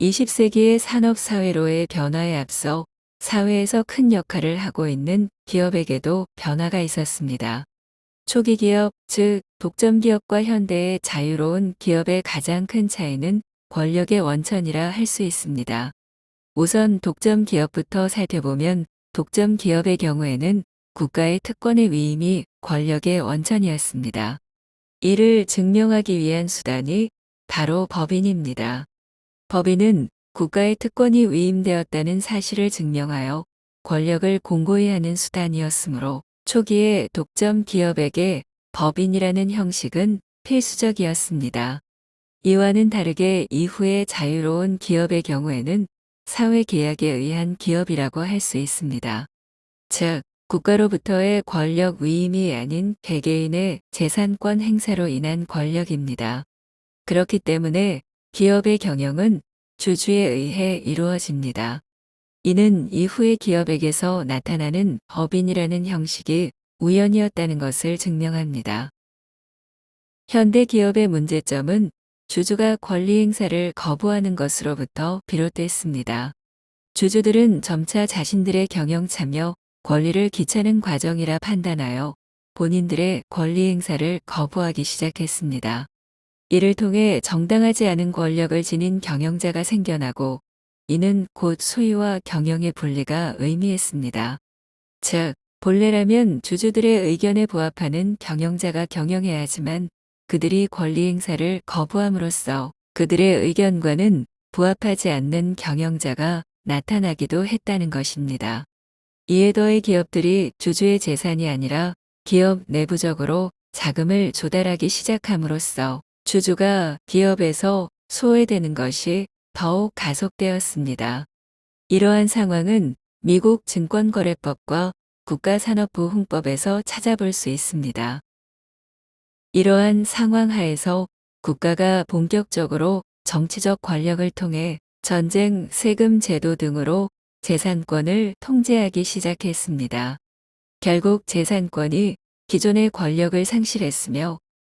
20세기의 산업사회로의 변화에 앞서 사회에서 큰 역할을 하고 있는 기업에게도 변화가 있었습니다. 초기 기업, 즉 독점 기업과 현대의 자유로운 기업의 가장 큰 차이는 권력의 원천이라 할 수 있습니다. 우선 독점 기업부터 살펴보면 독점 기업의 경우에는 국가의 특권의 위임이 권력의 원천이었습니다. 이를 증명하기 위한 수단이 바로 법인입니다. 법인은 국가의 특권이 위임되었다는 사실을 증명하여 권력을 공고히 하는 수단이었으므로 초기에 독점 기업에게 법인이라는 형식은 필수적이었습니다. 이와는 다르게 이후의 자유로운 기업의 경우에는 사회 계약에 의한 기업이라고 할 수 있습니다. 즉, 국가로부터의 권력 위임이 아닌 개개인의 재산권 행사로 인한 권력입니다. 그렇기 때문에 기업의 경영은 주주에 의해 이루어집니다. 이는 이후의 기업에게서 나타나는 법인이라는 형식이 우연이었다는 것을 증명합니다. 현대 기업의 문제점은 주주가 권리 행사를 거부하는 것으로부터 비롯됐습니다. 주주들은 점차 자신들의 경영 참여, 권리를 귀찮은 과정이라 판단하여 본인들의 권리 행사를 거부하기 시작했습니다. 이를 통해 정당하지 않은 권력을 지닌 경영자가 생겨나고 이는 곧 소유와 경영의 분리가 의미했습니다. 즉, 본래라면 주주들의 의견에 부합하는 경영자가 경영해야 하지만 그들이 권리 행사를 거부함으로써 그들의 의견과는 부합하지 않는 경영자가 나타나기도 했다는 것입니다. 이에 더해 기업들이 주주의 재산이 아니라 기업 내부적으로 자금을 조달하기 시작함으로써 주주가 기업에서 소외되는 것이 더욱 가속되었습니다. 이러한 상황은 미국 증권거래법과 국가산업부흥법에서 찾아볼 수 있습니다. 이러한 상황 하에서 국가가 본격적으로 정치적 권력을 통해 전쟁, 세금 제도 등으로 재산권을 통제하기 시작했습니다. 결국 재산권이 기존의 권력을 상실했으며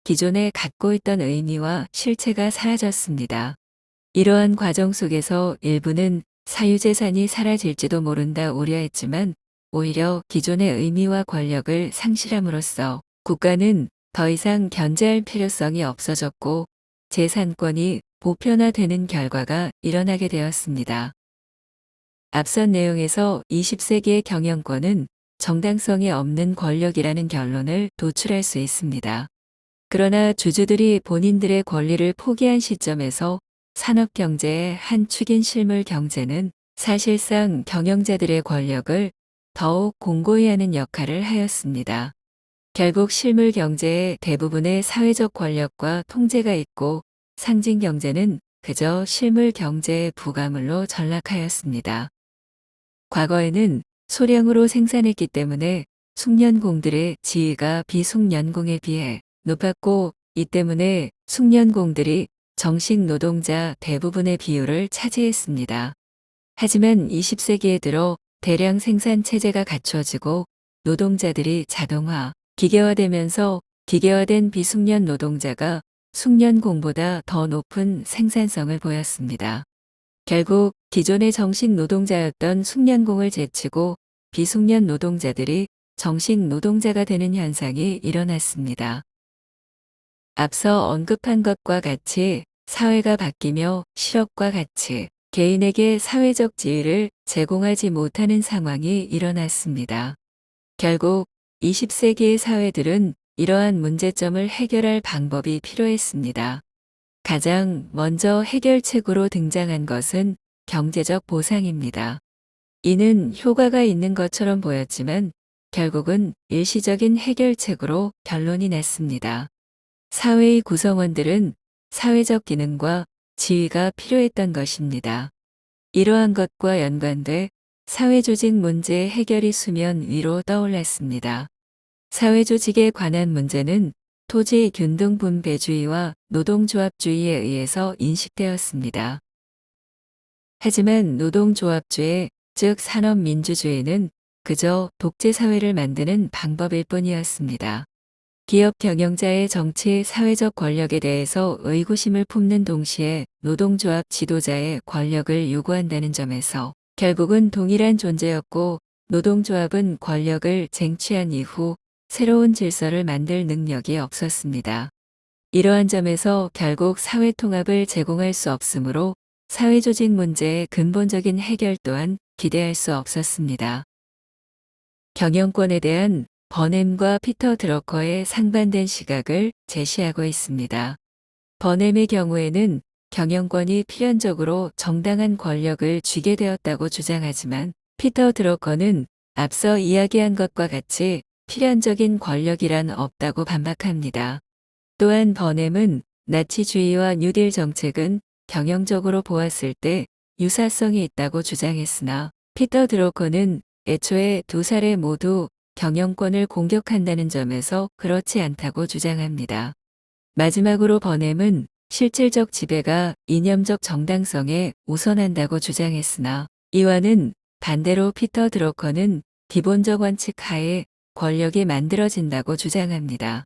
기존에 갖고 있던 의미와 실체가 사라졌습니다. 이러한 과정 속에서 일부는 사유재산이 사라질지도 모른다 우려했지만 오히려 기존의 의미와 권력을 상실함으로써 국가는 더 이상 견제할 필요성이 없어졌고 재산권이 보편화되는 결과가 일어나게 되었습니다. 앞선 내용에서 20세기의 경영권은 정당성이 없는 권력이라는 결론을 도출할 수 있습니다. 그러나 주주들이 본인들의 권리를 포기한 시점에서 산업경제의 한 축인 실물 경제는 사실상 경영자들의 권력을 더욱 공고히 하는 역할을 하였습니다. 결국 실물 경제의 대부분의 사회적 권력과 통제가 있고 상징 경제는 그저 실물 경제의 부가물로 전락하였습니다. 과거에는 소량으로 생산했기 때문에 숙련공들의 지위가 비숙련공에 비해 높았고 이 때문에 숙련공들이 정식 노동자 대부분의 비율을 차지했습니다. 하지만 20세기에 들어 대량 생산 체제가 갖추어지고 노동자들이 자동화, 기계화되면서 기계화된 비숙련 노동자가 숙련공보다 더 높은 생산성을 보였습니다. 결국 기존의 정식 노동자였던 숙련공을 제치고 비숙련 노동자들이 정식 노동자가 되는 현상이 일어났습니다. 앞서 언급한 것과 같이 사회가 바뀌며 실업과 같이 개인에게 사회적 지위를 제공하지 못하는 상황이 일어났습니다. 결국 20세기의 사회들은 이러한 문제점을 해결할 방법이 필요했습니다. 가장 먼저 해결책으로 등장한 것은 경제적 보상입니다. 이는 효과가 있는 것처럼 보였지만 결국은 일시적인 해결책으로 결론이 났습니다. 사회의 구성원들은 사회적 기능과 지위가 필요했던 것입니다. 이러한 것과 연관돼 사회조직 문제 해결이 수면 위로 떠올랐습니다. 사회조직에 관한 문제는 토지 균등 분배주의와 노동조합주의에 의해서 인식되었습니다. 하지만 노동조합주의, 즉 산업민주주의는 그저 독재사회를 만드는 방법일 뿐이었습니다. 기업 경영자의 정치 사회적 권력에 대해서 의구심을 품는 동시에 노동조합 지도자의 권력을 요구한다는 점에서 결국은 동일한 존재였고 노동조합은 권력을 쟁취한 이후 새로운 질서를 만들 능력이 없었습니다. 이러한 점에서 결국 사회 통합을 제공할 수 없으므로 사회조직 문제의 근본적인 해결 또한 기대할 수 없었습니다. 경영권에 대한 버넴과 피터 드러커의 상반된 시각을 제시하고 있습니다. 버넴의 경우에는 경영권이 필연적으로 정당한 권력을 쥐게 되었다고 주장하지만 피터 드러커는 앞서 이야기한 것과 같이 필연적인 권력이란 없다고 반박합니다. 또한 버넴은 나치주의와 뉴딜 정책은 경영적으로 보았을 때 유사성이 있다고 주장했으나 피터 드로커는 애초에 두 사례 모두 경영권을 공격한다는 점에서 그렇지 않다고 주장합니다. 마지막으로 버넴은 실질적 지배가 이념적 정당성에 우선한다고 주장했으나 이와는 반대로 피터 드로커는 기본적 원칙 하에 권력이 만들어진다고 주장합니다.